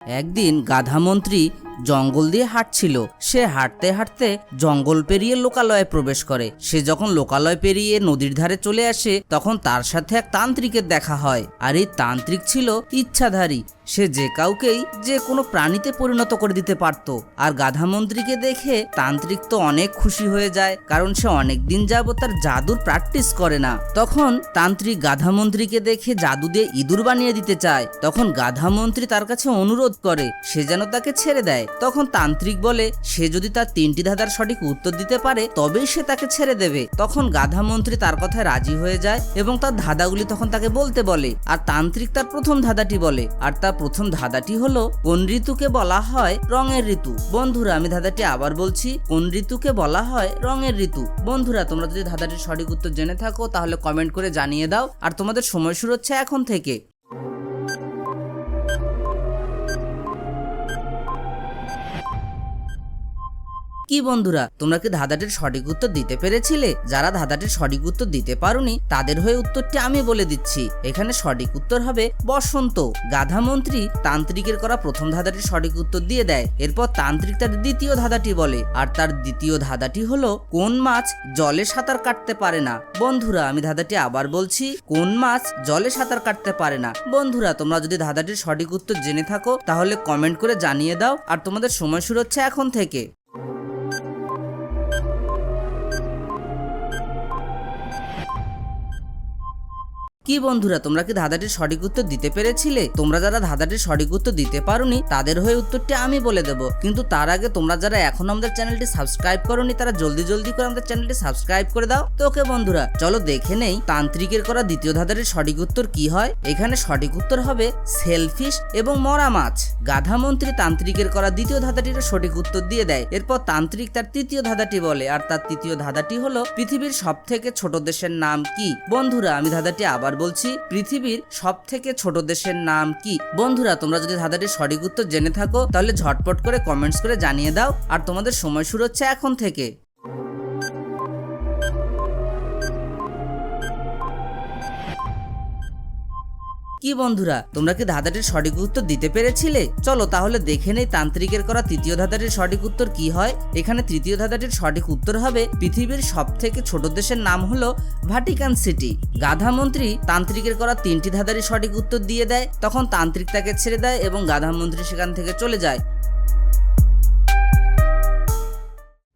একদিন গাধামন্ত্রী জঙ্গল দিয়ে হাঁটছিল। সে হাঁটতে হাঁটতে জঙ্গল পেরিয়ে লোকালয়ে প্রবেশ করে। সে যখন লোকালয় পেরিয়ে নদীর ধারে চলে আসে, তখন তার সাথে এক তান্ত্রিকের দেখা হয়। আর এই তান্ত্রিক ছিল ইচ্ছাধারী। সে যে কাউকেই যে কোনো প্রাণীতে পরিণত করে দিতে পারত। আর গাধা মন্ত্রীকে দেখে তান্ত্রিক তো অনেক খুশি হয়ে যায়, কারণ সে অনেক দিন যাবত তার জাদুর প্র্যাকটিস করে না। তখন তান্ত্রিক গাধামন্ত্রীকে দেখে জাদু দিয়ে ইঁদুর বানিয়ে দিতে চায়। তখন গাধামন্ত্রী তার কাছে অনুরোধ করে, সে যেন তাকে ছেড়ে দেয়। তখন তান্ত্রিক বলে, সে যদি তার তিনটি ধাঁধার সঠিক উত্তর দিতে পারে, তবেই সে তাকে ছেড়ে দেবে। তখন গাধা মন্ত্রী তার কথায় রাজি হয়ে যায় এবং তার ধাঁধাগুলি তখন তাকে বলতে বলে। আর তান্ত্রিক তার প্রথম ধাঁধাটি বলে। আর তার প্রথম ধাঁধাটি হলো, কোন ঋতুকে বলা হয় রঙের ঋতু? বন্ধুরা, আমি ধাঁধাটি আবার বলছি, কোন ঋতুকে বলা হয় রঙের ঋতু? বন্ধুরা, তোমরা যদি ধাঁধাটির সঠিক উত্তর জেনে থাকো, তাহলে কমেন্ট করে জানিয়ে দাও। আর তোমাদের সময় শুরু হচ্ছে এখন থেকে। কি বন্ধুরা? তোমরা কি ধাঁধাটির সঠিক উত্তর দিতে পেরেছিলে? যারা ধাঁধাটির সঠিক উত্তর দিতে পারোনি, তাদের হয়ে উত্তরটি আমি বলে দিচ্ছি। এখানে সঠিক উত্তর হবে বসন্ত। গাধা মন্ত্রী তান্ত্রিকের করা প্রথম ধাঁধাটির সঠিক উত্তর দিয়ে দেয়। এরপর তান্ত্রিক তার দ্বিতীয় ধাঁধাটি বলে। আর তার দ্বিতীয় ধাঁধাটি হলো, কোন মাছ জলে সাঁতার কাটতে পারে না? বন্ধুরা, আমি ধাঁধাটি আবার বলছি, কোন মাছ জলে সাঁতার কাটতে পারে না? বন্ধুরা, তোমরা যদি ধাঁধাটির সঠিক উত্তর জেনে থাকো, তাহলে কমেন্ট করে জানিয়ে দাও। আর তোমাদের সময় শুরু হচ্ছে এখন থেকে। কি বন্ধুরা, তোমরা কি ধাঁধাটির সঠিক উত্তর দিতে পেরেছিলে? তোমরা যারা ধাঁধাটির সঠিক উত্তর দিতে পারোনি, তাদের হয়ে উত্তরটি আমি বলে দেব। কিন্তু তার আগে তোমরা যারা এখন আমাদের চ্যানেলটি সাবস্ক্রাইব করোনি, তারা জলদি জলদি করে আমাদের চ্যানেলটি সাবস্ক্রাইব করে দাও। তো ওকে বন্ধুরা, চলো দেখে নেই তান্ত্রিকের করা দ্বিতীয় ধাঁধাটির সঠিক উত্তর কি হয়? এখানে সঠিক উত্তর হবে সেলফিশ এবং মরা মাছ। গাধা মন্ত্রী তান্ত্রিকের করা দ্বিতীয় ধাঁধাটির সঠিক উত্তর দিয়ে দেয়। এরপর তান্ত্রিক তার তৃতীয় ধাঁধাটি বলে, আর তার তৃতীয় ধাঁধাটি হলো পৃথিবীর সব থেকে ছোট দেশের নাম কি? বন্ধুরা, আমি ধাঁধাটি আবার বলছি, পৃথিবীর সব থেকে ছোট দেশের নাম কি? বন্ধুরা, তোমরা যদি ধাঁধাটির সঠিক উত্তর জেনে থাকো, তাহলে ঝটপট করে কমেন্টস করে জানিয়ে দাও। আর তোমাদের সময় শুরু হচ্ছে এখন থেকে। কি বন্ধুরা, তোমরা কি ধাঁধাটির সঠিক উত্তর দিতে পেরেছিলে? চলো তাহলে দেখে নেই তান্ত্রিকের করা তৃতীয় ধাঁধাটির সঠিক উত্তর কি হয়। এখানে তৃতীয় ধাঁধাটির সঠিক উত্তর হবে, পৃথিবীর সব থেকে ছোট দেশের নাম হলো ভাটিকান সিটি গাধা মন্ত্রী তান্ত্রিকের করা তিনটি ধাঁধারই সঠিক উত্তর দিয়ে দেয়, তখন তান্ত্রিক তাকে ছেড়ে দেয় এবং গাধা মন্ত্রী সেখান থেকে চলে যায়।